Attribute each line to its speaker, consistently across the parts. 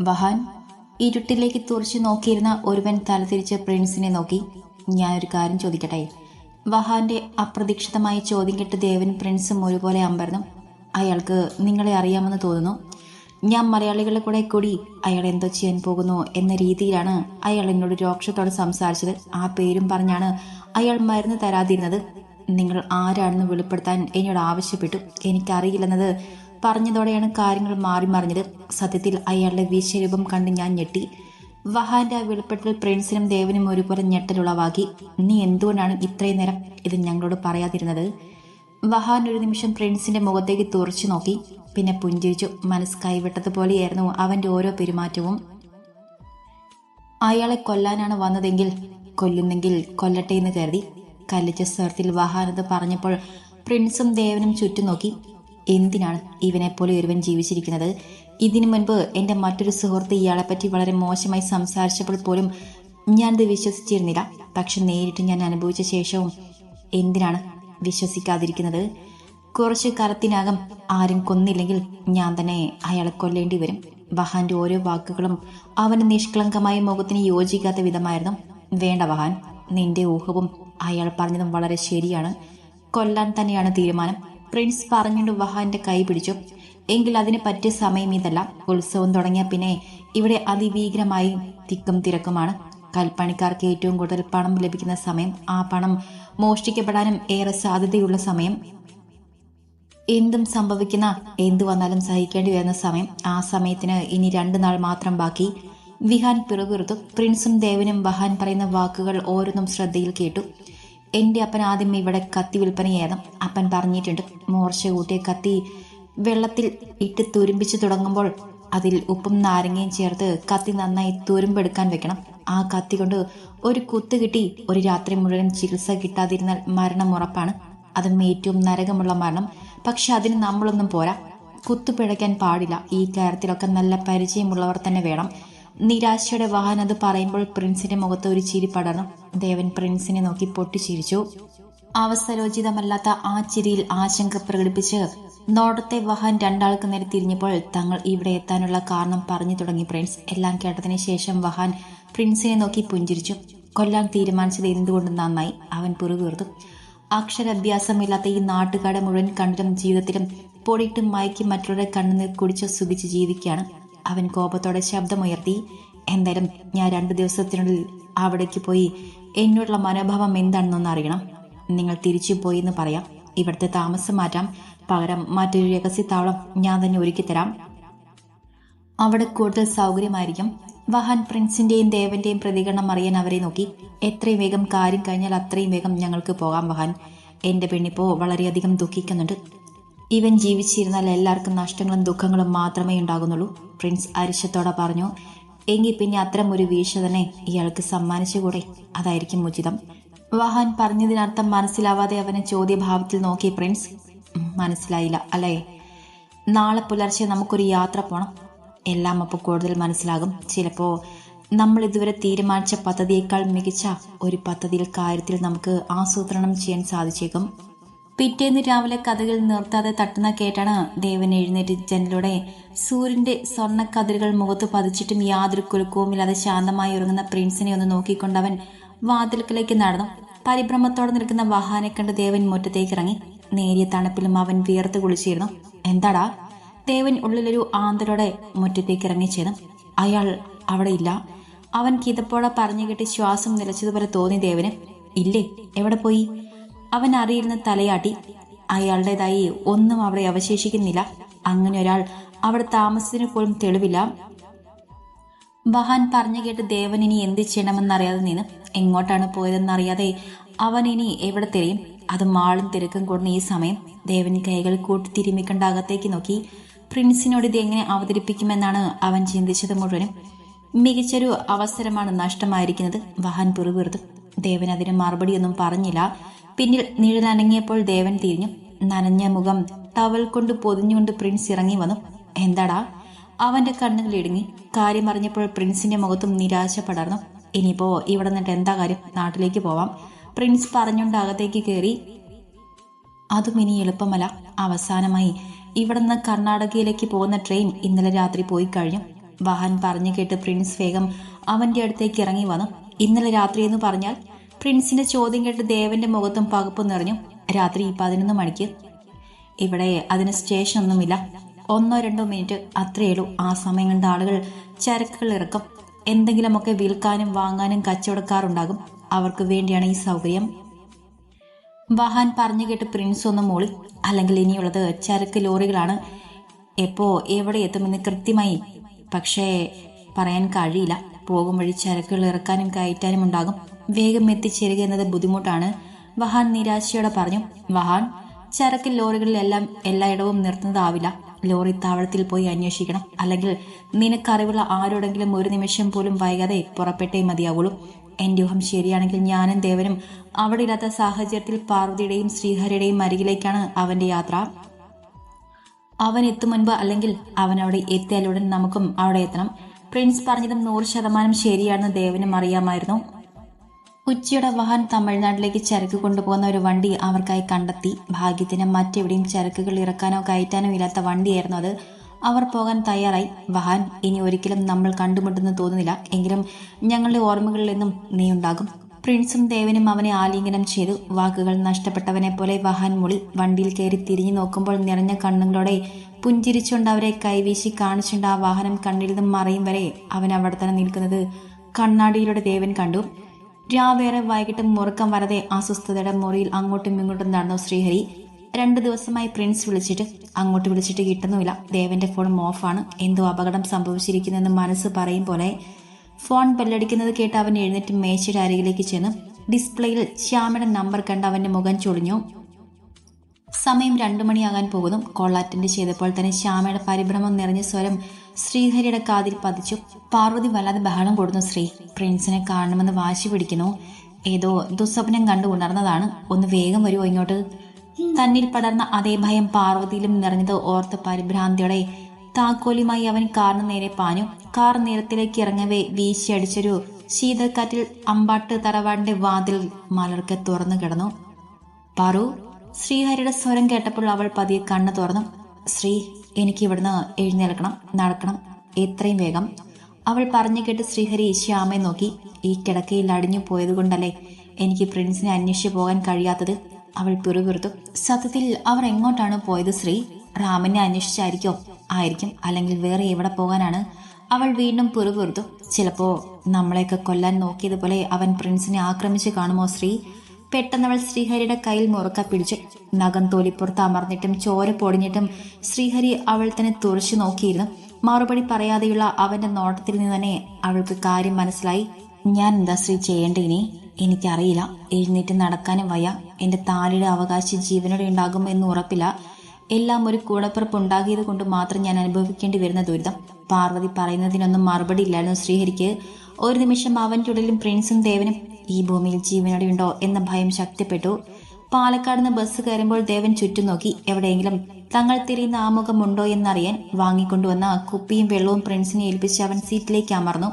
Speaker 1: വഹാൻ ഇരുട്ടിലേക്ക് തുറച്ചു നോക്കിയിരുന്ന ഒരുവൻ തലതിരിച്ച് പ്രിൻസിനെ നോക്കി. ഞാനൊരു കാര്യം ചോദിക്കട്ടെ? വഹാന്റെ അപ്രതീക്ഷിതമായ ചോദ്യം കേട്ട് ദേവൻ പ്രിൻസും ഒരുപോലെ അമ്പരന്നു. അയാൾക്ക് നിങ്ങളെ അറിയാമെന്ന് തോന്നുന്നു. ഞാൻ മലയാളികളെ കൂടെ കൂടി അയാൾ എന്തോ ചെയ്യാൻ പോകുന്നു എന്ന രീതിയിലാണ് അയാൾ എന്നോട് രോക്ഷത്തോടെ സംസാരിച്ചത്. ആ പേരും പറഞ്ഞാണ് അയാൾ മരുന്ന് തരാതിരുന്നത്. നിങ്ങൾ ആരാണെന്ന് വെളിപ്പെടുത്താൻ എന്നോട് ആവശ്യപ്പെട്ടു. എനിക്കറിയില്ലെന്നത് പറഞ്ഞതോടെയാണ് കാര്യങ്ങൾ മാറി മറിഞ്ഞത്. സത്യത്തിൽ അയാളുടെ വിശ്വരൂപം കണ്ട് ഞാൻ ഞെട്ടി. വഹാന്റെ ആ വെളിപ്പെടുത്തൽ പ്രിൻസിനും ദേവനും ഒരുപോലെ ഞെട്ടലുളവാക്കി. നീ എന്തുകൊണ്ടാണ് ഇത്രയും നേരം ഇത് ഞങ്ങളോട് പറയാതിരുന്നത്? വഹാൻ ഒരു നിമിഷം പ്രിൻസിന്റെ മുഖത്തേക്ക് തുറച്ചു നോക്കി. പിന്നെ പുഞ്ചിരിച്ചു. മനസ്സ് കൈവിട്ടതുപോലെയായിരുന്നു അവന്റെ ഓരോ പെരുമാറ്റവും. അയാളെ കൊല്ലാനാണ് വന്നതെങ്കിൽ കൊല്ലുന്നെങ്കിൽ കൊല്ലട്ടെ എന്ന് കരുതി കല്ലിച്ച സ്വരത്തിൽ വഹാനത് പറഞ്ഞപ്പോൾ പ്രിൻസും ദേവനും ചുറ്റും നോക്കി എന്തിനാണ് ഇവനെപ്പോലെ ഒരുവൻ ജീവിച്ചിരിക്കുന്നത്? ഇതിനു മുൻപ് എന്റെ മറ്റൊരു സുഹൃത്ത് ഇയാളെപ്പറ്റി വളരെ മോശമായി സംസാരിച്ചപ്പോൾ പോലും ഞാനത് വിശ്വസിച്ചിരുന്നില്ല. പക്ഷെ നേരിട്ട് ഞാൻ അനുഭവിച്ച ശേഷവും എന്തിനാണ് വിശ്വസിക്കാതിരിക്കുന്നത്? കുറച്ച് കാലത്തിനകം ആരും കൊന്നില്ലെങ്കിൽ ഞാൻ തന്നെ അയാളെ കൊല്ലേണ്ടി വരും. വഹാന്റെ ഓരോ വാക്കുകളും അവന്റെ നിഷ്കളങ്കമായ മുഖത്തിന് യോജിക്കാത്ത വിധമായിരുന്നു. വേണ്ട വഹാൻ നിന്റെ ഊഹവും അയാൾ പറഞ്ഞതും വളരെ ശരിയാണ്. കൊല്ലാൻ തന്നെയാണ് തീരുമാനം. പ്രിൻസ് പറഞ്ഞുകൊണ്ട് വഹാന്റെ കൈ പിടിച്ചു. എങ്കിൽ അതിന് പറ്റിയ സമയം ഇതല്ല. ഉത്സവം തുടങ്ങിയ പിന്നെ ഇവിടെ അതിഭീകരമായി തിക്കും തിരക്കുമാണ്. കൽപ്പണിക്കാർക്ക് ഏറ്റവും കൂടുതൽ പണം ലഭിക്കുന്ന സമയം ആ പണം മോഷ്ടിക്കപ്പെടാനും ഏറെ സാധ്യതയുള്ള സമയം. എന്തും സംഭവിക്കുന്ന എന്തു വന്നാലും സഹിക്കേണ്ടി വരുന്ന സമയം. ആ സമയത്തിന് ഇനി രണ്ടു നാൾ മാത്രം ബാക്കി. വിഹാൻ പിറകുറുത്തു പ്രിൻസും ദേവനും വഹാൻ പറയുന്ന വാക്കുകൾ ഓരോന്നും ശ്രദ്ധയിൽ കേട്ടു. എന്റെ അപ്പൻ ആദ്യം ഇവിടെ കത്തി വിൽപ്പന വിൽപ്പനയായിരുന്നു. അപ്പൻ പറഞ്ഞിട്ടുണ്ട് മോർച്ച കൂട്ടിയ കത്തി വെള്ളത്തിൽ ഇട്ട് തുരുമ്പിച്ച് തുടങ്ങുമ്പോൾ അതിൽ ഉപ്പും നാരങ്ങയും ചേർത്ത് കത്തി നന്നായി തുരുമ്പെടുക്കാൻ വെക്കണം. ആ കത്തി കൊണ്ട് ഒരു കുത്ത് കിട്ടി ഒരു രാത്രി മുഴുവൻ ചികിത്സ കിട്ടാതിരുന്നാൽ മരണം ഉറപ്പാണ്. അതും ഏറ്റവും നരകമുള്ള മരണം. പക്ഷെ അതിന് നമ്മളൊന്നും പോരാ. കുത്തുപിഴയ്ക്കാൻ പാടില്ല. ഈ കാര്യത്തിലൊക്കെ നല്ല പരിചയമുള്ളവർ തന്നെ വേണം. നിരാശയുടെ വാഹനം അത് പറയുമ്പോൾ പ്രിൻസിന്റെ മുഖത്ത് ഒരു ചിരി പടർന്നു. ദേവൻ പ്രിൻസിനെ നോക്കി പൊട്ടിച്ചിരിച്ചു. അവസരോചിതമല്ലാത്ത ആ ചിരിയിൽ ആശങ്ക പ്രകടിപ്പിച്ച് നോടത്തെ വാഹൻ രണ്ടാൾക്ക് നേരെ തിരിഞ്ഞപ്പോൾ തങ്ങൾ ഇവിടെ എത്താനുള്ള കാരണം പറഞ്ഞു തുടങ്ങി പ്രിൻസ്. എല്ലാം കേട്ടതിന് ശേഷം വഹാൻ പ്രിൻസിനെ നോക്കി പുഞ്ചിരിച്ചു. കൊല്ലാൻ തീരുമാനിച്ചത് എന്തുകൊണ്ട് നന്നായി? അവൻ പുറകുവീർത്തു അക്ഷരാഭ്യാസമില്ലാത്ത ഈ നാട്ടുകാരുടെ മുഴുവൻ കണ്ടിലും ജീവിതത്തിലും പൊടിയിട്ടും മയക്കി മറ്റുള്ളവരെ കണ്ണുനീർ കുടിച്ച് സുഖിച്ച് ജീവിക്കുകയാണ്. അവൻ കോപത്തോടെ ശബ്ദമുയർത്തി എന്തായാലും ഞാൻ രണ്ടു ദിവസത്തിനുള്ളിൽ അവിടേക്ക് പോയി എന്നോടുള്ള മനോഭാവം എന്താണെന്നൊന്ന് അറിയണം. നിങ്ങൾ തിരിച്ചു പോയി എന്ന് പറയാം. ഇവിടുത്തെ താമസം മാറ്റാം. പകരം മറ്റൊരു രഹസ്യത്താവളം ഞാൻ തന്നെ ഒരുക്കി തരാം. അവിടെ കൂടുതൽ സൗകര്യമായിരിക്കും. വഹാൻ പ്രിൻസിന്റെയും ദേവന്റെയും പ്രതികരണം അറിയാൻ അവരെ നോക്കി. എത്രയും വേഗം കാര്യം കഴിഞ്ഞാൽ അത്രയും വേഗം ഞങ്ങൾക്ക് പോകാം വഹാൻ. എന്റെ പെണ്ണിപ്പോ വളരെയധികം ദുഃഖിക്കുന്നുണ്ട്. ഇവൻ ജീവിച്ചിരുന്നാൽ എല്ലാവർക്കും നഷ്ടങ്ങളും ദുഃഖങ്ങളും മാത്രമേ ഉണ്ടാകുന്നുള്ളൂ. പ്രിൻസ് അരിശത്തോടെ പറഞ്ഞു എങ്കിൽ പിന്നെ അത്തരം ഒരു വീഴ്ച തന്നെ ഇയാൾക്ക് സമ്മാനിച്ചുകൂടെ? അതായിരിക്കും ഉചിതം. വാഹാൻ പറഞ്ഞതിനർത്ഥം മനസ്സിലാവാതെ അവനെ ചോദ്യഭാവത്തിൽ നോക്കി പ്രിൻസ് മനസ്സിലായില്ല അല്ലേ? നാളെ പുലർച്ചെ നമുക്കൊരു യാത്ര പോണം. എല്ലാം അപ്പോൾ കൂടുതൽ മനസ്സിലാകും. ചിലപ്പോൾ നമ്മൾ ഇതുവരെ തീരുമാനിച്ച പദ്ധതിയേക്കാൾ മികച്ച ഒരു പദ്ധതിയിൽ കാര്യത്തിൽ നമുക്ക് ആസൂത്രണം ചെയ്യാൻ സാധിച്ചേക്കും. പിറ്റേന്ന് രാവിലെ കഥകൾ നിർത്താതെ തട്ടുന്ന കേട്ടാണ് ദേവൻ എഴുന്നേറ്റ് ജനലൂടെ സൂര്യന്റെ സ്വർണ കതിരുകൾ മുഖത്ത് പതിച്ചിട്ടും യാതൊരു കുലുക്കവുമില്ലാതെ ശാന്തമായി ഉറങ്ങുന്ന പ്രിൻസിനെ ഒന്ന് നോക്കിക്കൊണ്ടവൻ വാതിൽക്കലേക്ക് നടന്നു. പരിഭ്രമത്തോടെ നിൽക്കുന്ന വഹാനെ കണ്ട് ദേവൻ മുറ്റത്തേക്ക് ഇറങ്ങി നേരിയ തണുപ്പിലും അവൻ വിയർത്ത് കുളിച്ചിരുന്നു. എന്താടാ? ദേവൻ ഉള്ളിലൊരു ആന്തരോടെ മുറ്റത്തേക്ക് ഇറങ്ങിച്ചേരും അയാൾ അവിടെ ഇല്ല. അവൻ കിതപ്പോടെ പറഞ്ഞു കെട്ടി ശ്വാസം നിലച്ചതുപോലെ തോന്നി ദേവന്. ഇല്ലേ? എവിടെ പോയി? അവൻ അറിയിരുന്ന തലയാട്ടി അയാളുടേതായി ഒന്നും അവിടെ അവശേഷിക്കുന്നില്ല. അങ്ങനെ ഒരാൾ അവിടെ താമസത്തിന് പോലും തെളിവില്ല. വഹാൻ പറഞ്ഞു കേട്ട് ദേവൻ ഇനി എന്ത് ചെയ്യണമെന്നറിയാതെ നിന്ന് എങ്ങോട്ടാണ് പോയതെന്നറിയാതെ അവൻ ഇനി എവിടെ തിരയും? അത് മാളും തിരക്കും കൂടുന്ന ഈ സമയം ദേവൻ കൈകൾ കൂട്ടി തിരുമിക്കേണ്ട അകത്തേക്ക് നോക്കി. പ്രിൻസിനോട് ഇത് എങ്ങനെ അവതരിപ്പിക്കുമെന്നാണ് അവൻ ചിന്തിച്ചത് മുഴുവനും. മികച്ചൊരു അവസരമാണ് നഷ്ടമായിരിക്കുന്നത്. വഹാൻ പിറുപിറുത്തു ദേവൻ അതിന് മറുപടിയൊന്നും പറഞ്ഞില്ല. പിന്നിൽ നിഴലനങ്ങിയപ്പോൾ ദേവൻ തിരിഞ്ഞു. നനഞ്ഞ മുഖം ടവൽ കൊണ്ട് പൊതിഞ്ഞുകൊണ്ട് പ്രിൻസ് ഇറങ്ങി വന്നു. എന്താടാ? അവന്റെ കണ്ണുകൾ ഇടുങ്ങി. കാര്യം അറിഞ്ഞപ്പോൾ പ്രിൻസിന്റെ മുഖത്തും നിരാശ പടർന്നു. ഇനിയിപ്പോ ഇവിടെ നിന്നിട്ട് എന്താ കാര്യം? നാട്ടിലേക്ക് പോവാം. പ്രിൻസ് പറഞ്ഞുകൊണ്ട് അകത്തേക്ക് കയറി അതും ഇനി എളുപ്പമല്ല. അവസാനമായി ഇവിടെ നിന്ന് കർണാടകയിലേക്ക് പോകുന്ന ട്രെയിൻ ഇന്നലെ രാത്രി പോയി കഴിഞ്ഞു. വാഹൻ പറഞ്ഞു കേട്ട് പ്രിൻസ് വേഗം അവന്റെ അടുത്തേക്ക് ഇറങ്ങി വന്നു. ഇന്നലെ രാത്രി എന്ന് പറഞ്ഞാൽ പ്രിൻസിന്റെ ചോദ്യം കേട്ട് ദേവന്റെ മുഖത്തും പകപ്പ് നിറഞ്ഞു. രാത്രി പതിനൊന്ന് മണിക്ക്. ഇവിടെ അതിന് സ്റ്റേഷൻ ഒന്നുമില്ല ഒന്നോ രണ്ടോ മിനിറ്റ് അത്രയുള്ളൂ ആ സമയം കണ്ട ആളുകൾ ചരക്കുകൾ ഇറക്കും. എന്തെങ്കിലുമൊക്കെ വിൽക്കാനും വാങ്ങാനും കച്ചവടക്കാറുണ്ടാകും അവർക്ക് വേണ്ടിയാണ് ഈ സൗകര്യം. വഹാൻ പറഞ്ഞു കേട്ട് പ്രിൻസ് ഒന്ന് മൂളി. അല്ലെങ്കിൽ ഇനിയുള്ളത് ചരക്ക് ലോറികളാണ്. എപ്പോ എവിടെ എത്തുമെന്ന് കൃത്യമായി പക്ഷേ പറയാൻ കഴിയില്ല. പോകും വഴി ചരക്കുകൾ ഇറക്കാനും കയറ്റാനും ഉണ്ടാകും. വേഗം എത്തിച്ചേരുക എന്നത് ബുദ്ധിമുട്ടാണ്. വഹാൻ നിരാശയോടെ പറഞ്ഞു വഹാൻ ചരക്കിൽ ലോറികളിലെല്ലാം എല്ലായിടവും നിർത്തുന്നതാവില്ല. ലോറി താവളത്തിൽ പോയി അന്വേഷിക്കണം. അല്ലെങ്കിൽ നിനക്കറിവുള്ള ആരോടെങ്കിലും ഒരു നിമിഷം പോലും വൈകാതെ പുറപ്പെട്ടേ മതിയാവുള്ളൂ. എന്റെ ഊഹം ശരിയാണെങ്കിൽ ഞാനും ദേവനും അവിടെ ഇല്ലാത്ത സാഹചര്യത്തിൽ പാർവതിയുടെയും ശ്രീഹരിയുടെയും അരികിലേക്കാണ് അവന്റെ യാത്ര. അവൻ എത്തും മുൻപ് അല്ലെങ്കിൽ അവൻ അവിടെ എത്തിയാലുടൻ നമുക്കും അവിടെ എത്തണം. പ്രിൻസ് പറഞ്ഞതും നൂറ് ശതമാനം ശരിയാണെന്ന് ദേവനും അറിയാമായിരുന്നു. ഉച്ചയുടെ വാഹൻ തമിഴ്നാട്ടിലേക്ക് ചരക്ക് കൊണ്ടുപോകുന്ന ഒരു വണ്ടി അവർക്കായി കണ്ടെത്തി. ഭാഗ്യത്തിന് മറ്റെവിടെയും ചരക്കുകൾ ഇറക്കാനോ കയറ്റാനോ ഇല്ലാത്ത വണ്ടിയായിരുന്നു അത്. അവർ പോകാൻ തയ്യാറായി. വഹാൻ ഇനി ഒരിക്കലും നമ്മൾ കണ്ടുമുട്ടെന്ന് തോന്നുന്നില്ല. എങ്കിലും ഞങ്ങളുടെ ഓർമ്മകളിൽ നിന്നും നീ ഉണ്ടാകും പ്രിൻസും ദേവനും അവനെ ആലിംഗനം ചെയ്തു. വാക്കുകൾ നഷ്ടപ്പെട്ടവനെ പോലെ വഹാൻ മുളി വണ്ടിയിൽ കയറി തിരിഞ്ഞു നോക്കുമ്പോൾ നിറഞ്ഞ കണ്ണുകളോടെ പുഞ്ചിരിച്ചുകൊണ്ട് അവരെ കൈവീശി കാണിച്ചുകൊണ്ട് ആ വാഹനം കണ്ണിൽ നിന്നും മറയും വരെ അവൻ അവിടെ തന്നെ നിൽക്കുന്നത് കണ്ണാടിയിലൂടെ ദേവൻ കണ്ടു. രാവേറെ വൈകിട്ട് മുറുക്കം വരതെ അസ്വസ്ഥതയുടെ മുറിയിൽ അങ്ങോട്ടും ഇങ്ങോട്ടും നടന്നു ശ്രീഹരി. രണ്ട് ദിവസമായി പ്രിൻസ് വിളിച്ചിട്ട് അങ്ങോട്ട് വിളിച്ചിട്ട് കിട്ടുന്നുമില്ല. ദേവന്റെ ഫോണും ഓഫാണ്. എന്തോ അപകടം സംഭവിച്ചിരിക്കുന്നെന്ന് മനസ്സ് പറയും പോലെ ഫോൺ ബെല്ലടിക്കുന്നത് കേട്ട് അവൻ എഴുന്നേറ്റ് മേശയുടെ അരികിലേക്ക് ചെന്ന് ഡിസ്പ്ലേയിൽ ശ്യാമയുടെ നമ്പർ കണ്ട് അവന്റെ മുഖം ചൊളിഞ്ഞു. സമയം രണ്ടു മണിയാകാൻ പോകുന്നു. കോൾ അറ്റൻഡ് ചെയ്തപ്പോൾ തന്നെ ശ്യാമയുടെ പരിഭ്രമം നിറഞ്ഞ സ്വരം ശ്രീഹരിയുടെ കാതിൽ പതിച്ചു. പാർവതി വല്ലാതെ ബഹളം കൊടുന്നു ശ്രീ പ്രിൻസിനെ കാണണമെന്ന് വാശി പിടിക്കുന്നു. ഏതോ ദുസ്വപ്നം കണ്ടു ഉണർന്നതാണ്. ഒന്ന് വേഗം വരുമോ ഇങ്ങോട്ട്? തന്നിൽ പടർന്ന അതേ ഭയം പാർവതിയിലും നിറഞ്ഞത് ഓർത്ത് പരിഭ്രാന്തിയോടെ താക്കോലുമായി അവൻ കാറിന് നേരെ പാഞ്ഞു. കാർ നിരത്തിലേക്ക് ഇറങ്ങവേ വീശിയടിച്ചൊരു ശീതക്കാറ്റിൽ അമ്പാട്ട് തറവാടിന്റെ വാതിൽ മലർക്കെ തുറന്നു കിടന്നു. പാറു ശ്രീഹരിയുടെ സ്വരം കേട്ടപ്പോൾ അവൾ പതിയെ കണ്ണു തുറന്നു. ശ്രീ എനിക്ക് ഇവിടുന്ന് എഴുന്നേൽക്കണം നടക്കണം എത്രയും വേഗം. അവൾ പറഞ്ഞു കേട്ട് ശ്രീഹരി ശ്യാമയെ നോക്കി. ഈ കിടക്കയിൽ അടിഞ്ഞു പോയതുകൊണ്ടല്ലേ എനിക്ക് പ്രിൻസിനെ അന്വേഷിച്ചു പോകാൻ കഴിയാത്തത്? അവൾ പിറുപിറുത്തു. സത്യത്തിൽ അവർ എങ്ങോട്ടാണ് പോയത് ശ്രീ? റാമിനെ അന്വേഷിച്ചായിരിക്കോ? ആയിരിക്കും. അല്ലെങ്കിൽ വേറെ എവിടെ പോകാനാണ്? അവൾ വീണ്ടും പിറുപിറുത്തു. ചിലപ്പോ നമ്മളെയൊക്കെ കൊല്ലാൻ നോക്കിയതുപോലെ അവൻ പ്രിൻസിനെ ആക്രമിച്ചു കാണുമോ ശ്രീ? പെട്ടെന്നവൾ ശ്രീഹരിയുടെ കയ്യിൽ മുറുക്ക പിടിച്ചു. നഖം തോലിപ്പുറത്ത് അമർന്നിട്ടും ചോര പൊടിഞ്ഞിട്ടും ശ്രീഹരി അവൾ തന്നെ തുറച്ചു നോക്കിയിരുന്നു. മറുപടി പറയാതെയുള്ള അവന്റെ നോട്ടത്തിൽ നിന്ന് തന്നെ അവൾക്ക് കാര്യം മനസ്സിലായി. ഞാൻ എന്താ ശ്രീ ചെയ്യേണ്ട ഇനി എനിക്കറിയില്ല. എഴുന്നേറ്റ് നടക്കാനും വയ്യ. എന്റെ താലിയുടെ അവകാശം ജീവനോടെ ഉണ്ടാകും എന്ന് ഉറപ്പില്ല. എല്ലാം ഒരു കൂടപ്പിറപ്പ് ഉണ്ടാകിയത് കൊണ്ട് മാത്രം ഞാൻ അനുഭവിക്കേണ്ടി വരുന്ന ദുരിതം. പാർവതി പറയുന്നതിനൊന്നും മറുപടി ഇല്ലായിരുന്നു ശ്രീഹരിക്ക്. ഒരു നിമിഷം അവന്റെ ഉടലും പ്രിൻസും ദേവനും ഈ ഭൂമിയിൽ ജീവനോടെയുണ്ടോ? എന്ന ഭയം ശക്തിപ്പെട്ടു. പാലക്കാട് നിന്ന് ബസ് കയറുമ്പോൾ ദേവൻ ചുറ്റും നോക്കി എവിടെയെങ്കിലും തങ്ങൾ തിരിയുന്ന ആമുഖമുണ്ടോ എന്നറിയാൻ വാങ്ങിക്കൊണ്ടുവന്ന കുപ്പിയും വെള്ളവും പ്രിൻസിനെ ഏൽപ്പിച്ച് അവൻ സീറ്റിലേക്ക് അമർന്നു.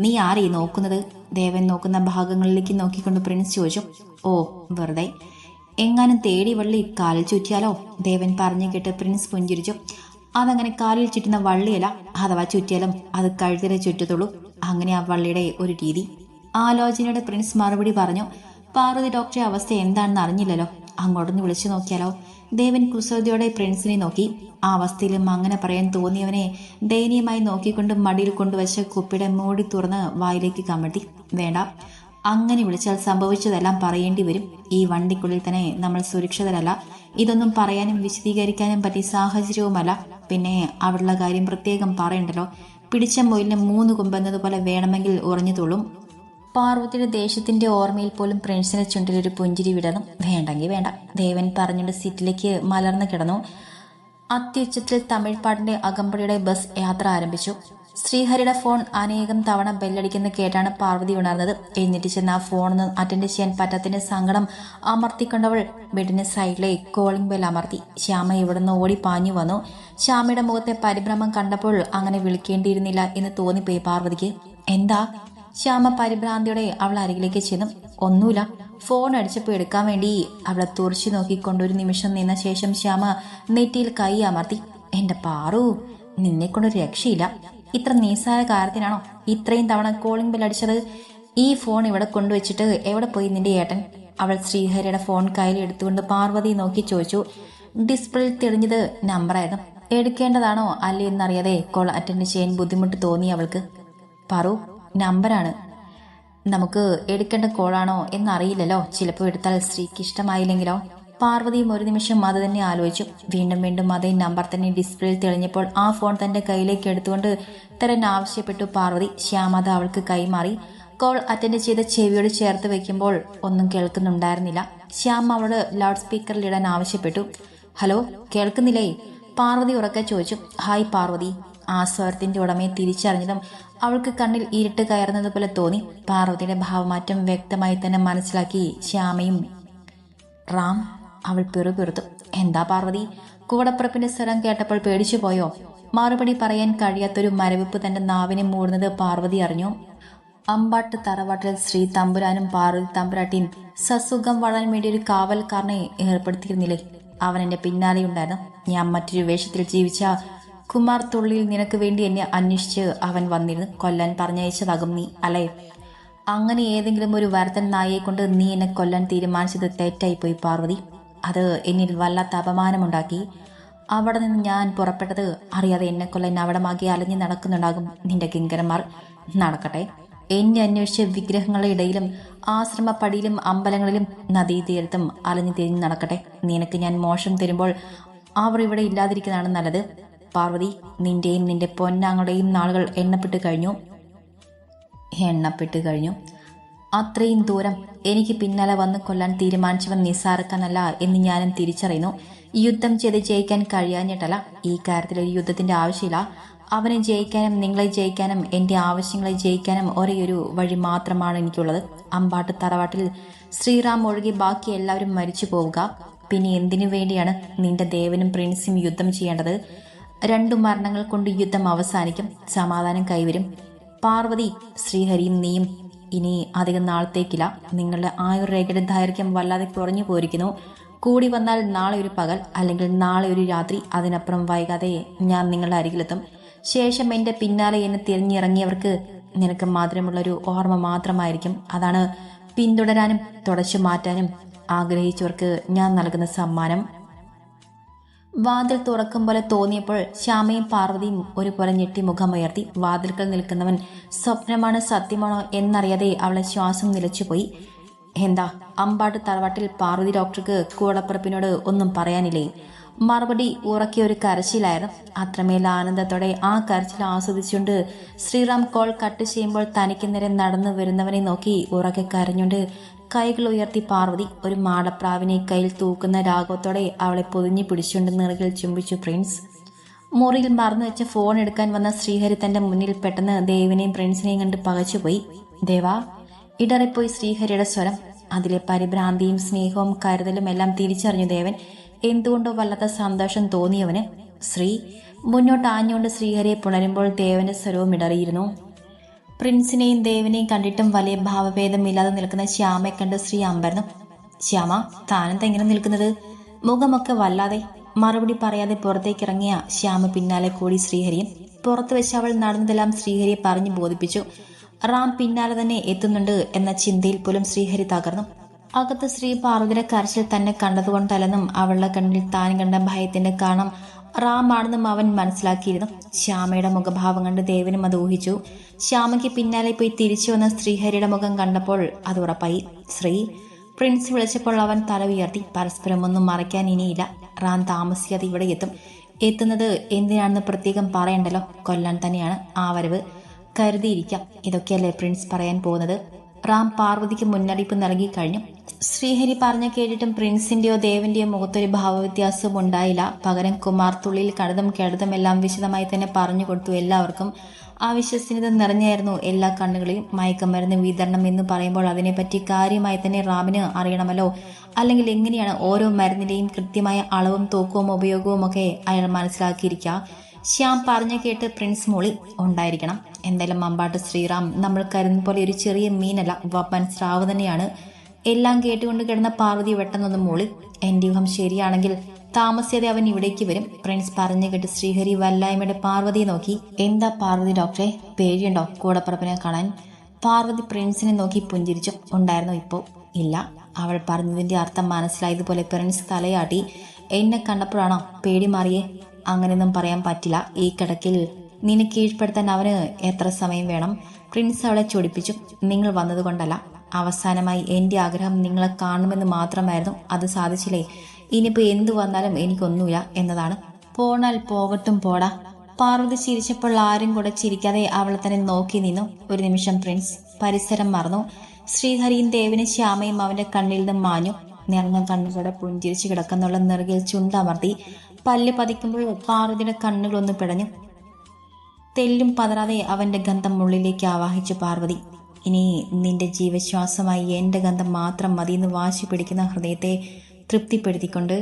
Speaker 1: നീ ആരെയും നോക്കുന്നത്? ദേവൻ നോക്കുന്ന ഭാഗങ്ങളിലേക്ക് നോക്കിക്കൊണ്ട് പ്രിൻസ് ചോദിച്ചു. ഓ വെറുതെ. എങ്ങാനും തേടി വള്ളി കാലിൽ ചുറ്റിയാലോ? ദേവൻ പറഞ്ഞു കേട്ട് പ്രിൻസ് പുഞ്ചിരിച്ചു. അതങ്ങനെ കാലിൽ ചുറ്റുന്ന വള്ളിയല്ല അഥവാ ചുറ്റിയാലും അത് കഴുത്തിലെ ചുറ്റത്തുള്ളൂ. അങ്ങനെ ആ വള്ളിയുടെ ഒരു രീതി. ആലോചനയുടെ പ്രിൻസ് മറുപടി പറഞ്ഞു പാർവതി ഡോക്ടറെ അവസ്ഥ എന്താണെന്ന് അറിഞ്ഞില്ലല്ലോ. അങ്ങോട്ടൊന്ന് വിളിച്ചു നോക്കിയാലോ. ദേവൻ കുസൃതിയോടെ പ്രിൻസിനെ നോക്കി. ആ അവസ്ഥയിലും അങ്ങനെ പറയാൻ തോന്നിയവനെ ദയനീയമായി നോക്കിക്കൊണ്ട് മടിയിൽ കൊണ്ടുവച്ച കുപ്പിയുടെ മൂടി തുറന്ന് വായിലേക്ക് കമഴ്ത്തി. വേണ്ട അങ്ങനെ വിളിച്ചാൽ സംഭവിച്ചതെല്ലാം പറയേണ്ടി വരും. ഈ വണ്ടിക്കുള്ളിൽ തന്നെ നമ്മൾ സുരക്ഷിതരല്ല. ഇതൊന്നും പറയാനും വിശദീകരിക്കാനും പറ്റിയ സാഹചര്യവുമല്ല. പിന്നെ അവിടുള്ള കാര്യം പ്രത്യേകം പറയണ്ടല്ലോ. പിടിച്ച മൊയിലിന് മൂന്ന് കുമ്പെന്നതുപോലെ വേണമെങ്കിൽ ഉറഞ്ഞു തുള്ളും പാർവതിയുടെ ദേഷ്യത്തിന്റെ ഓർമ്മയിൽ പോലും പ്രിൻസിന്റെ ചുണ്ടിൽ ഒരു പുഞ്ചിരി വിടണം. വേണ്ടെങ്കിൽ വേണ്ട. ദേവൻ പറഞ്ഞുകൊണ്ട് സീറ്റിലേക്ക് മലർന്നു കിടന്നു. അത്യുച്ചത്തിൽ തമിഴ്പാടിന്റെ അകമ്പടിയുടെ ബസ് യാത്ര ആരംഭിച്ചു. ശ്രീഹരിയുടെ ഫോൺ അനേകം തവണ ബെല്ലടിക്കുന്ന കേട്ടാണ് പാർവതി ഉണർന്നത്. എഴുന്നേറ്റ് ചെന്ന് ആ ഫോണൊന്ന് അറ്റൻഡ് ചെയ്യാൻ പറ്റാത്തതിന്റെ സങ്കടം അമർത്തിക്കൊണ്ടവൾ ബെഡിന് സൈഡിലെ കോളിംഗ് ബെൽ അമർത്തി. ശ്യാമ ഇവിടുന്ന് ഓടി പാഞ്ഞു വന്നു. ശ്യാമയുടെ മുഖത്തെ പരിഭ്രമം കണ്ടപ്പോൾ അങ്ങനെ വിളിക്കേണ്ടിയിരുന്നില്ല എന്ന് തോന്നിപ്പോയി പാർവതിക്ക്. എന്താ? ശ്യാമ പരിഭ്രാന്തിയോടെ അവൾ അരികിലേക്ക് ചെന്നു. ഒന്നുമില്ല. ഫോൺ അടിച്ചപ്പോൾ എടുക്കാൻ വേണ്ടി അവളെ തുറച്ചു നോക്കിക്കൊണ്ടൊരു നിമിഷം നിന്ന ശേഷം ശ്യാമ നെറ്റിയിൽ കൈ അമർത്തി. എന്റെ പാറു നിന്നെ കൊണ്ടൊരു രക്ഷയില്ല. ഇത്ര നീസായ കാര്യത്തിനാണോ ഇത്രയും തവണ കോളിംഗ് ബെൽ അടിച്ചത്? ഈ ഫോൺ ഇവിടെ കൊണ്ടുവച്ചിട്ട് എവിടെ പോയി നിന്റെ ഏട്ടൻ? അവൾ ശ്രീഹരിയുടെ ഫോൺ കയ്യിൽ എടുത്തുകൊണ്ട് പാർവതി നോക്കി ചോദിച്ചു. ഡിസ്പ്ലേയിൽ തെളിഞ്ഞത് നമ്പറായിരുന്നു എടുക്കേണ്ടതാണോ അല്ലേ എന്നറിയാതെ കോൾ അറ്റൻഡ് ചെയ്യാൻ ബുദ്ധിമുട്ട് തോന്നി അവൾക്ക്. പറു നമ്പറാണ് നമുക്ക് എടുക്കേണ്ട കോളാണോ എന്നറിയില്ലല്ലോ. ചിലപ്പോൾ എടുത്താൽ സ്ത്രീക്ക് ഇഷ്ടമായില്ലെങ്കിലോ? പാർവതിയും ഒരു നിമിഷം അത് തന്നെ ആലോചിച്ചു. വീണ്ടും വീണ്ടും അതേ നമ്പർ തന്നെ ഡിസ്പ്ലേയിൽ തെളിഞ്ഞപ്പോൾ ആ ഫോൺ തന്റെ കയ്യിലേക്ക് എടുത്തുകൊണ്ട് തരാൻ ആവശ്യപ്പെട്ടു പാർവതി. ശ്യാമത അവൾക്ക് കൈമാറി. കോൾ അറ്റൻഡ് ചെയ്ത ചെവിയോട് ചേർത്ത് വെക്കുമ്പോൾ ഒന്നും കേൾക്കുന്നുണ്ടായിരുന്നില്ല. ശ്യാമ അവളോട് ലൗഡ് സ്പീക്കറിൽ ഇടാൻ ആവശ്യപ്പെട്ടു. ഹലോ കേൾക്കുന്നില്ലേ? പാർവതി ഉറക്കെ ചോദിച്ചു. ഹായ് പാർവതി. ആ സ്വരത്തിന്റെ ഉടമയെ തിരിച്ചറിഞ്ഞതും അവൾക്ക് കണ്ണിൽ ഇരുട്ട് കയറുന്നതുപോലെ തോന്നി. പാർവതിയുടെ ഭാവമാറ്റം വ്യക്തമായി തന്നെ മനസ്സിലാക്കി ശ്യാമയും റാം. അവൾ പിറുപിറുത്തു. എന്താ പാർവതി? കൂടപ്പുറപ്പിന്റെ സ്വരം കേട്ടപ്പോൾ പേടിച്ചു പോയോ മറുപടി പറയാൻ കഴിയാത്തൊരു മരവിപ്പ് തന്റെ നാവിനെ മൂടുന്നത് പാർവതി അറിഞ്ഞു. അമ്പാട്ട് തറവാട്ടിൽ ശ്രീ തമ്പുരാനും പാർവതി തമ്പുരാട്ടിയും സസുഖം വളരാൻ വേണ്ടി ഒരു കാവൽക്കാരനെ ഏർപ്പെടുത്തിയിരുന്നില്ലേ? അവൻ എന്റെ പിന്നാലെയുണ്ടായിരുന്നു ഞാൻ മറ്റൊരു വേഷത്തിൽ ജീവിച്ച കുമാർ തുള്ളിയിൽ നിനക്ക് വേണ്ടി എന്നെ അന്വേഷിച്ച് അവൻ വന്നിരുന്നു. കൊല്ലാൻ പറഞ്ഞയച്ചതാകും നീ അല്ലേ? അങ്ങനെ ഏതെങ്കിലും ഒരു വരത്തൻ നായയെ കൊണ്ട് നീ എന്നെ കൊല്ലാൻ തീരുമാനിച്ചത് തെറ്റായിപ്പോയി പാർവതി. അത് എന്നിൽ വല്ലാത്ത അപമാനമുണ്ടാക്കി. അവിടെ നിന്ന് ഞാൻ പുറപ്പെട്ടത് അറിയാതെ എന്നെ കൊല്ലാൻ അവിടമാകെ അലഞ്ഞു നടക്കുന്നുണ്ടാകും നിന്റെ കിങ്കരന്മാർ. നടക്കട്ടെ. എന്നെ അന്വേഷിച്ച വിഗ്രഹങ്ങളുടെ ഇടയിലും ആശ്രമപ്പടിയിലും അമ്പലങ്ങളിലും നദീതീരത്തും അലഞ്ഞു തിരിഞ്ഞു നടക്കട്ടെ. നിനക്ക് ഞാൻ മോശം തരുമ്പോൾ അവർ ഇവിടെ ഇല്ലാതിരിക്കുന്നതാണ് നല്ലത്. പാർവതി നിന്റെയും നിന്റെ പൊന്നാങ്ങളുടെയും നാളുകൾ എണ്ണപ്പെട്ട് കഴിഞ്ഞു. എണ്ണപ്പെട്ട് കഴിഞ്ഞു. അത്രയും ദൂരം എനിക്ക് പിന്നാലെ വന്ന് കൊല്ലാൻ തീരുമാനിച്ചവൻ നിസ്സാരക്കാനല്ല എന്ന് ഞാനും തിരിച്ചറിയുന്നു. യുദ്ധം ചെയ്ത് ജയിക്കാൻ കഴിയാഞ്ഞിട്ടല്ല ഈ കാര്യത്തിൽ ഒരു യുദ്ധത്തിന്റെ ആവശ്യമില്ല. അവനെ ജയിക്കാനും നിങ്ങളെ ജയിക്കാനും എന്റെ ആവശ്യങ്ങളെ ജയിക്കാനും ഒരേ ഒരു വഴി മാത്രമാണ് എനിക്കുള്ളത്. അമ്പാട്ട് തറവാട്ടിൽ ശ്രീറാം ഒഴികെ ബാക്കി എല്ലാവരും മരിച്ചു പോവുക. പിന്നെ എന്തിനു വേണ്ടിയാണ് നിന്റെ ദേവനും പ്രിൻസും യുദ്ധം ചെയ്യേണ്ടത്? രണ്ടു മരണങ്ങൾ കൊണ്ട് യുദ്ധം അവസാനിക്കും. സമാധാനം കൈവരും. പാർവതി ശ്രീഹരിയും നീയും ഇനി അധികം നാളത്തേക്കില്ല. നിങ്ങളുടെ ആയുർരേഖയുടെ ദൈർഘ്യം വല്ലാതെ കുറഞ്ഞു പോയിരിക്കുന്നു. കൂടി വന്നാൽ നാളെ ഒരു പകൽ അല്ലെങ്കിൽ നാളെ ഒരു രാത്രി. അതിനപ്പുറം വൈകാതെ ഞാൻ നിങ്ങളുടെ അരികിലെത്തും. ശേഷം എന്റെ പിന്നാലെ എന്നെ തിരഞ്ഞിറങ്ങിയവർക്ക് നിനക്ക് മധുരമുള്ളൊരു ഓർമ്മ മാത്രമായിരിക്കും. അതാണ് പിന്തുടരാനും തുടച്ചു മാറ്റാനും ആഗ്രഹിച്ചവർക്ക് ഞാൻ നൽകുന്ന സമ്മാനം. വാതിൽ തുറക്കും പോലെ തോന്നിയപ്പോൾ ശ്യാമയും പാർവതിയും ഒരുപോലെ ഞെട്ടി മുഖമുയർത്തി. വാതിൽക്കൽ നിൽക്കുന്നവൻ സ്വപ്നമാണ് സത്യമാണോ എന്നറിയാതെ അവളെ ശ്വാസം നിലച്ചുപോയി. എന്താ? അമ്പാട്ട് തറവാട്ടിൽ പാർവതി ഡോക്ടർക്ക് കൂടപ്പുറപ്പിനോട് ഒന്നും പറയാനില്ലേ? മറുപടി ഉറക്കിയ ഒരു കരച്ചിലായിരുന്നു. അത്രമേൽ ആനന്ദത്തോടെ ആ കരച്ചിൽ ആസ്വദിച്ചുകൊണ്ട് ശ്രീറാം കോൾ കട്ട് ചെയ്യുമ്പോൾ തനിക്ക് നേരെ നടന്നു വരുന്നവനെ നോക്കി ഉറക്കെ കരഞ്ഞുകൊണ്ട് കൈകൾ ഉയർത്തി പാർവതി ഒരു മാടപ്രാവിനെ കയ്യിൽ തൂക്കുന്ന രാഗത്തോടെ അവളെ പൊതിഞ്ഞു പിടിച്ചുകൊണ്ട് നിറകിൽ ചുംബിച്ചു പ്രിൻസ്. മുറിയിൽ മറന്നു വെച്ച ഫോൺ എടുക്കാൻ വന്ന ശ്രീഹരി തന്റെ മുന്നിൽ പെട്ടെന്ന് ദേവിനെയും പ്രിൻസിനെയും കണ്ട് പകച്ചുപോയി. ദേവാ ഇടറിപ്പോയി ശ്രീഹരിയുടെ സ്വരം. അതിലെ പരിഭ്രാന്തിയും സ്നേഹവും കരുതലും എല്ലാം തിരിച്ചറിഞ്ഞു ദേവൻ. എന്തുകൊണ്ടോ വല്ലാത്ത സന്തോഷം തോന്നിയവന്. ശ്രീ മുന്നോട്ട് ആഞ്ഞുകൊണ്ട് ശ്രീഹരിയെ പുണരുമ്പോൾ ദേവന്റെ സ്വരവും ഇടറിയിരുന്നു. പ്രിൻസിനെയും ദേവനെയും കണ്ടിട്ടും വലിയ ഭാവഭേദമില്ലാതെ നിൽക്കുന്ന ശ്യാമയെ കണ്ട് ശ്രീ അമ്പരന്നു ശ്യാമ താനെന്താ ഇങ്ങനെ നിൽക്കുന്നത്? മുഖമൊക്കെ വല്ലാതെ മറുപടി പറയാതെ പുറത്തേക്കിറങ്ങിയ ശ്യാമ പിന്നാലെ കൂടി ശ്രീഹരിയും. പുറത്തു വെച്ച് അവൾ നടന്നതെല്ലാം ശ്രീഹരിയെ പറഞ്ഞു ബോധിപ്പിച്ചു. റാം പിന്നാലെ തന്നെ എത്തുന്നുണ്ട് എന്ന ചിന്തയിൽ പോലും ശ്രീഹരി തകർന്നു. അകത്ത് ശ്രീ പാർവതിയുടെ കരച്ചിൽ തന്നെ കണ്ടതുകൊണ്ടല്ലെന്നും അവളുടെ കണ്ണിൽ താൻ കണ്ട ഭയത്തിന്റെ കാരണം റാമാണെന്നും അവൻ മനസ്സിലാക്കിയിരുന്നു. ശ്യാമയുടെ മുഖഭാവം കണ്ട് ദേവനും അത് ഊഹിച്ചു. ശ്യാമയ്ക്ക് പിന്നാലെ പോയി തിരിച്ചു വന്ന ശ്രീഹരിയുടെ മുഖം കണ്ടപ്പോൾ അത് ഉറപ്പായി. ശ്രീ പ്രിൻസ് വിളിച്ചപ്പോൾ അവൻ തല ഉയർത്തി. പരസ്പരം ഒന്നും മറയ്ക്കാൻ ഇനിയില്ല. റാം താമസിക്കാതെ ഇവിടെ എത്തും. എത്തുന്നത് എന്തിനാണെന്ന് പ്രത്യേകം പറയണ്ടല്ലോ. കൊല്ലാൻ തന്നെയാണ് ആ വരവ്. കരുതിയിരിക്കാം. ഇതൊക്കെയല്ലേ പ്രിൻസ് പറയാൻ പോകുന്നത്? റാം പാർവതിക്ക് മുന്നറിയിപ്പ് നൽകി കഴിഞ്ഞു. ശ്രീഹരി പറഞ്ഞു കേട്ടിട്ടും പ്രിൻസിന്റെയോ ദേവന്റെയോ മുഖത്തൊരു ഭാവവ്യത്യാസവും ഉണ്ടായില്ല. പകരം കുമാർ തുള്ളിയിൽ കടുതും കെടുതും എല്ലാം വിശദമായി തന്നെ പറഞ്ഞു കൊടുത്തു. എല്ലാവർക്കും അവിശ്വസനീയത നിറഞ്ഞായിരുന്നു എല്ലാ കണ്ണുകളെയും മയക്കമരുന്ന് വിതരണം എന്ന് പറയുമ്പോൾ അതിനെപ്പറ്റി കാര്യമായി തന്നെ റാമിന് അറിയണമല്ലോ. അല്ലെങ്കിൽ എങ്ങനെയാണ് ഓരോ മരുന്നിന്റെയും കൃത്യമായ അളവും തൂക്കവും ഉപയോഗവും ഒക്കെ അയാൾ മനസ്സിലാക്കിയിരിക്കുക. ശ്യാം പറഞ്ഞു കേട്ട് പ്രിൻസ് മോളി ഉണ്ടായിരിക്കണം. എന്തായാലും മമ്പാട്ട് ശ്രീറാം നമ്മൾ കരുതുന്ന പോലെ ഒരു ചെറിയ മീനല്ല വപ്പൻ സ്രാവ് തന്നെയാണ്. എല്ലാം കേട്ടുകൊണ്ട് കിടന്ന പാർവതി വെട്ടെന്നൊന്ന് മൂളി എന്റെ യൂഹം ശരിയാണെങ്കിൽ താമസിയാതെ അവൻ ഇവിടേക്ക് വരും. പ്രിൻസ് പറഞ്ഞു കേട്ട് ശ്രീഹരി വല്ലായ്മയുടെ പാർവതിയെ നോക്കി. എന്താ പാർവതി ഡോക്ടറെ പേടിയുണ്ടോ? കൂടപ്പുറപ്പിനെ കാണാൻ? പാർവതി പ്രിൻസിനെ നോക്കി പുഞ്ചിരിച്ചു. ഉണ്ടായിരുന്നു ഇപ്പോൾ ഇല്ല. അവൾ പറഞ്ഞതിന്റെ അർത്ഥം മനസ്സിലായതുപോലെ പ്രിൻസ് തലയാട്ടി. എന്നെ കണ്ടപ്പോഴാണോ? പേടി മാറിയേ. അങ്ങനെയൊന്നും പറയാൻ പറ്റില്ല. ഈ കിടക്കിൽ നിന്നെ കീഴ്പ്പെടുത്താൻ അവന് എത്ര സമയം വേണം? പ്രിൻസ് അവളെ ചൊടിപ്പിച്ചു. നിങ്ങൾ വന്നതുകൊണ്ടല്ല. അവസാനമായി എന്റെ ആഗ്രഹം നിങ്ങളെ കാണുമെന്ന് മാത്രമായിരുന്നു. അത് സാധിച്ചില്ലേ? ഇനിയിപ്പോൾ എന്തു വന്നാലും എനിക്കൊന്നുമില്ല എന്നതാണ്. പോണാൽ പോകട്ടും പോടാ. പാർവതി ചിരിച്ചപ്പോൾ ആരും കൂടെ ചിരിക്കാതെ അവളെ തന്നെ നോക്കി നിന്നു. ഒരു നിമിഷം പ്രിൻസ് പരിസരം മറന്നു. ശ്രീഹരിയും ദേവനും ശ്യാമയും അവന്റെ കണ്ണിൽ നിന്നും മാഞ്ഞു. നിറഞ്ഞ കണ്ണുകളുടെ പുഞ്ചിരിച്ചു കിടക്കുന്നുള്ള. നെറുകിൽ ചുണ്ടമർത്തി. പല്ല് പതിക്കുമ്പോൾ പാർവതിയുടെ കണ്ണുകളൊന്ന് പിടഞ്ഞു. തെല്ലും പതറാതെ അവന്റെ ഗന്ധം ഉള്ളിലേക്ക് ആവാഹിച്ചു പാർവതി. ഇനി നിന്റെ ജീവശ്വാസമായി എന്റെ ഗന്ധം മാത്രം മതിയെന്ന് വാശി പിടിക്കുന്ന ഹൃദയത്തെ തൃപ്തിപ്പെടുത്തിക്കൊണ്ട്